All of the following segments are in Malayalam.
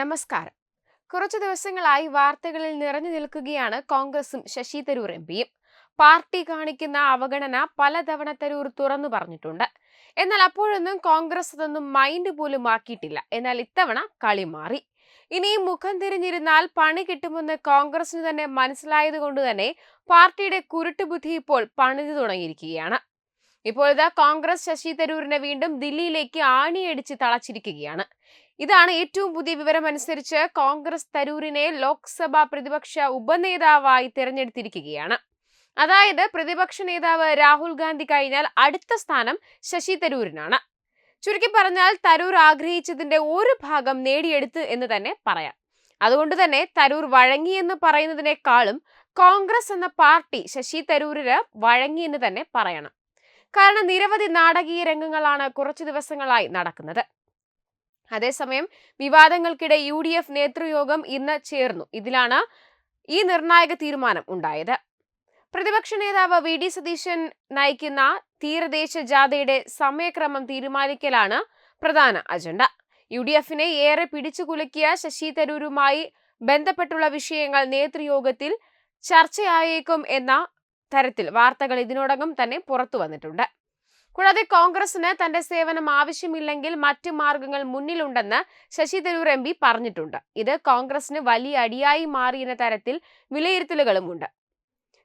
നമസ്കാരം. കുറച്ചു ദിവസങ്ങളായി വാർത്തകളിൽ നിറഞ്ഞു നിൽക്കുകയാണ് കോൺഗ്രസും ശശി തരൂർ എം പിയും. പാർട്ടി കാണിക്കുന്ന അവഗണന പലതവണ തരൂർ തുറന്നു പറഞ്ഞിട്ടുണ്ട്. എന്നാൽ അപ്പോഴൊന്നും കോൺഗ്രസ് അതൊന്നും മൈൻഡ് പോലും ആക്കിയിട്ടില്ല. എന്നാൽ ഇത്തവണ കളി മാറി. ഇനിയും മുഖം തിരിഞ്ഞിരുന്നാൽ പണി കിട്ടുമെന്ന് കോൺഗ്രസിന് തന്നെ മനസ്സിലായത് കൊണ്ട് തന്നെ പാർട്ടിയുടെ കുരുട്ടുബുദ്ധി ഇപ്പോൾ പണിതു തുടങ്ങിയിരിക്കുകയാണ്. ഇപ്പോൾ ഇതാ കോൺഗ്രസ് ശശി തരൂരിനെ വീണ്ടും ദില്ലിയിലേക്ക് ആണിയടിച്ച് തളച്ചിരിക്കുകയാണ്. ഇതാണ് ഏറ്റവും പുതിയ വിവരം അനുസരിച്ച് കോൺഗ്രസ് തരൂരിനെ ലോക്സഭാ പ്രതിപക്ഷ ഉപനേതാവായി തിരഞ്ഞെടുത്തിരിക്കുകയാണ്. അതായത് പ്രതിപക്ഷ നേതാവ് രാഹുൽ ഗാന്ധി കഴിഞ്ഞാൽ അടുത്ത സ്ഥാനം ശശി തരൂരിനാണ്. ചുരുക്കി പറഞ്ഞാൽ തരൂർ ആഗ്രഹിച്ചതിന്റെ ഒരു ഭാഗം നേടിയെടുത്ത് എന്ന് തന്നെ പറയാം. അതുകൊണ്ട് തന്നെ തരൂർ വഴങ്ങി എന്ന് പറയുന്നതിനേക്കാളും കോൺഗ്രസ് എന്ന പാർട്ടി ശശി തരൂരിന് വഴങ്ങിയെന്ന് തന്നെ പറയണം. കാരണം നിരവധി നാടകീയ രംഗങ്ങളാണ് കുറച്ചു ദിവസങ്ങളായി നടക്കുന്നത്. അതേസമയം വിവാദങ്ങൾക്കിടെ യു ഡി എഫ് നേതൃയോഗം ഇന്ന് ചേർന്നു. ഇതിലാണ് ഈ നിർണായക തീരുമാനം ഉണ്ടായത്. പ്രതിപക്ഷ നേതാവ് വി ഡി സതീശൻ നയിക്കുന്ന തീരദേശ ജാഥയുടെ സമയക്രമം തീരുമാനിക്കലാണ് പ്രധാന അജണ്ട. യു ഡി എഫിനെ ഏറെ പിടിച്ചു കുലുക്കിയ ശശി തരൂരുമായി ബന്ധപ്പെട്ടുള്ള വിഷയങ്ങൾ നേതൃയോഗത്തിൽ ചർച്ചയായേക്കും എന്ന തരത്തിൽ വാർത്തകൾ ഇതിനോടകം തന്നെ പുറത്തു വന്നിട്ടുണ്ട്. കൂടാതെ കോൺഗ്രസിന് തന്റെ സേവനം ആവശ്യമില്ലെങ്കിൽ മറ്റ് മാർഗങ്ങൾ മുന്നിലുണ്ടെന്ന് ശശി തരൂർ എം പി പറഞ്ഞിട്ടുണ്ട്. ഇത് കോൺഗ്രസിന് വലിയ അടിയായി മാറിയെന്ന തരത്തിൽ വിലയിരുത്തലുകളുമുണ്ട്.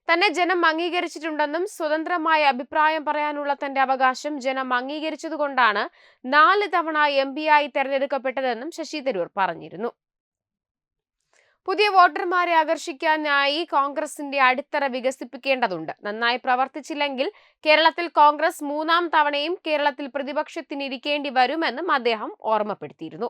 തന്നെ ജനം അംഗീകരിച്ചിട്ടുണ്ടെന്നും സ്വതന്ത്രമായ അഭിപ്രായം പറയാനുള്ള തന്റെ അവകാശം ജനം അംഗീകരിച്ചതുകൊണ്ടാണ് നാല് തവണ എം ആയി തെരഞ്ഞെടുക്കപ്പെട്ടതെന്നും ശശി തരൂർ പറഞ്ഞിരുന്നു. പുതിയ വോട്ടർമാരെ ആകർഷിക്കാനായി കോൺഗ്രസിന്റെ അടിത്തറ വികസിപ്പിക്കേണ്ടതുണ്ട്. നന്നായി പ്രവർത്തിച്ചില്ലെങ്കിൽ കേരളത്തിൽ കോൺഗ്രസ് മൂന്നാം തവണയും കേരളത്തിൽ പ്രതിപക്ഷത്തിനിരിക്കേണ്ടി വരുമെന്നും അദ്ദേഹം ഓർമ്മപ്പെടുത്തിയിരുന്നു.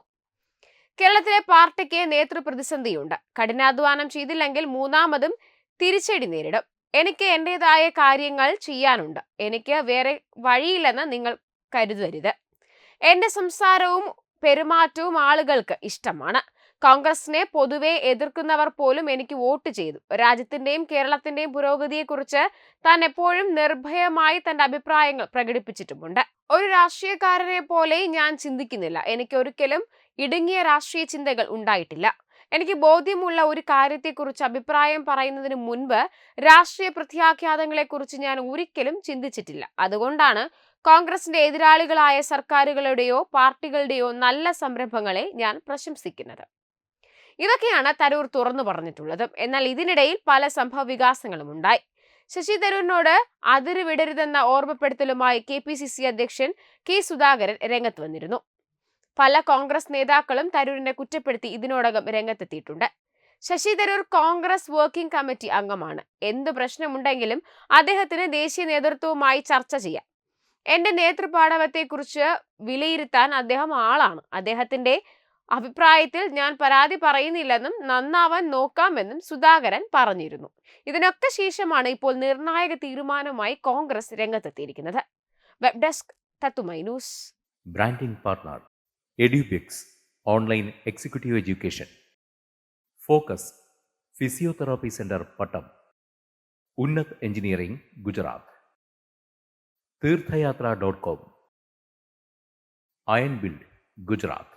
കേരളത്തിലെ പാർട്ടിക്ക് നേതൃപ്രതിസന്ധിയുണ്ട്. കഠിനാധ്വാനം ചെയ്തില്ലെങ്കിൽ മൂന്നാമതും തിരിച്ചടി നേരിടും. എനിക്ക് എന്റേതായ കാര്യങ്ങൾ ചെയ്യാനുണ്ട്. എനിക്ക് വേറെ വഴിയില്ലെന്ന് നിങ്ങൾ കരുതരുത്. എന്റെ സംസാരവും പെരുമാറ്റവും ആളുകൾക്ക് ഇഷ്ടമാണ്. കോൺഗ്രസിനെ പൊതുവെ എതിർക്കുന്നവർ പോലും എനിക്ക് വോട്ട് ചെയ്തു. രാജ്യത്തിന്റെയും കേരളത്തിന്റെയും പുരോഗതിയെക്കുറിച്ച് താൻ എപ്പോഴും നിർഭയമായി തന്റെ അഭിപ്രായങ്ങൾ പ്രകടിപ്പിച്ചിട്ടുമുണ്ട്. ഒരു രാഷ്ട്രീയക്കാരനെ പോലെ ഞാൻ ചിന്തിക്കുന്നില്ല. എനിക്ക് ഒരിക്കലും ഇടുങ്ങിയ രാഷ്ട്രീയ ചിന്തകൾ ഉണ്ടായിട്ടില്ല. എനിക്ക് ബോധ്യമുള്ള ഒരു കാര്യത്തെക്കുറിച്ച് അഭിപ്രായം പറയുന്നതിന് മുൻപ് രാഷ്ട്രീയ പ്രത്യാഖ്യാതങ്ങളെക്കുറിച്ച് ഞാൻ ഒരിക്കലും ചിന്തിച്ചിട്ടില്ല. അതുകൊണ്ടാണ് കോൺഗ്രസിന്റെ എതിരാളികളായ സർക്കാരുകളുടെയോ പാർട്ടികളുടെയോ നല്ല സംരംഭങ്ങളെ ഞാൻ പ്രശംസിക്കുന്നത്. ഇതൊക്കെയാണ് തരൂർ തുറന്നു പറഞ്ഞിട്ടുള്ളത്. എന്നാൽ ഇതിനിടയിൽ പല സംഭവ വികാസങ്ങളും ഉണ്ടായി. ശശി തരൂരിനോട് അതിര് വിടരുതെന്ന ഓർമ്മപ്പെടുത്തലുമായി കെ പി സി സി അധ്യക്ഷൻ കെ സുധാകരൻ രംഗത്ത് വന്നിരുന്നു. പല കോൺഗ്രസ് നേതാക്കളും തരൂരിനെ കുറ്റപ്പെടുത്തി ഇതിനോടകം രംഗത്തെത്തിയിട്ടുണ്ട്. ശശി തരൂർ കോൺഗ്രസ് വർക്കിംഗ് കമ്മിറ്റി അംഗമാണ്. എന്ത് പ്രശ്നമുണ്ടെങ്കിലും അദ്ദേഹത്തിന് ദേശീയ നേതൃത്വവുമായി ചർച്ച ചെയ്യാം. എന്റെ നേതൃപാടവത്തെക്കുറിച്ച് വിലയിരുത്താൻ അദ്ദേഹം ആളാണ്. അദ്ദേഹത്തിന്റെ അഭിപ്രായത്തിൽ ഞാൻ പരാതി പറയുന്നില്ലെന്നും നന്നാവാൻ നോക്കാമെന്നും സുധാകരൻ പറഞ്ഞിരുന്നു. ഇതിനൊക്കെ ശേഷമാണ് ഇപ്പോൾ നിർണായക തീരുമാനവുമായി Congress രംഗത്തെത്തിയിരിക്കുന്നത്. Web desk Thathumai news. Branding partner Edubix online executive education. Focus physiotherapy centre Pattom. Unnath engineering Gujarat. Theerthayathra dot com. Iron build Gujarat.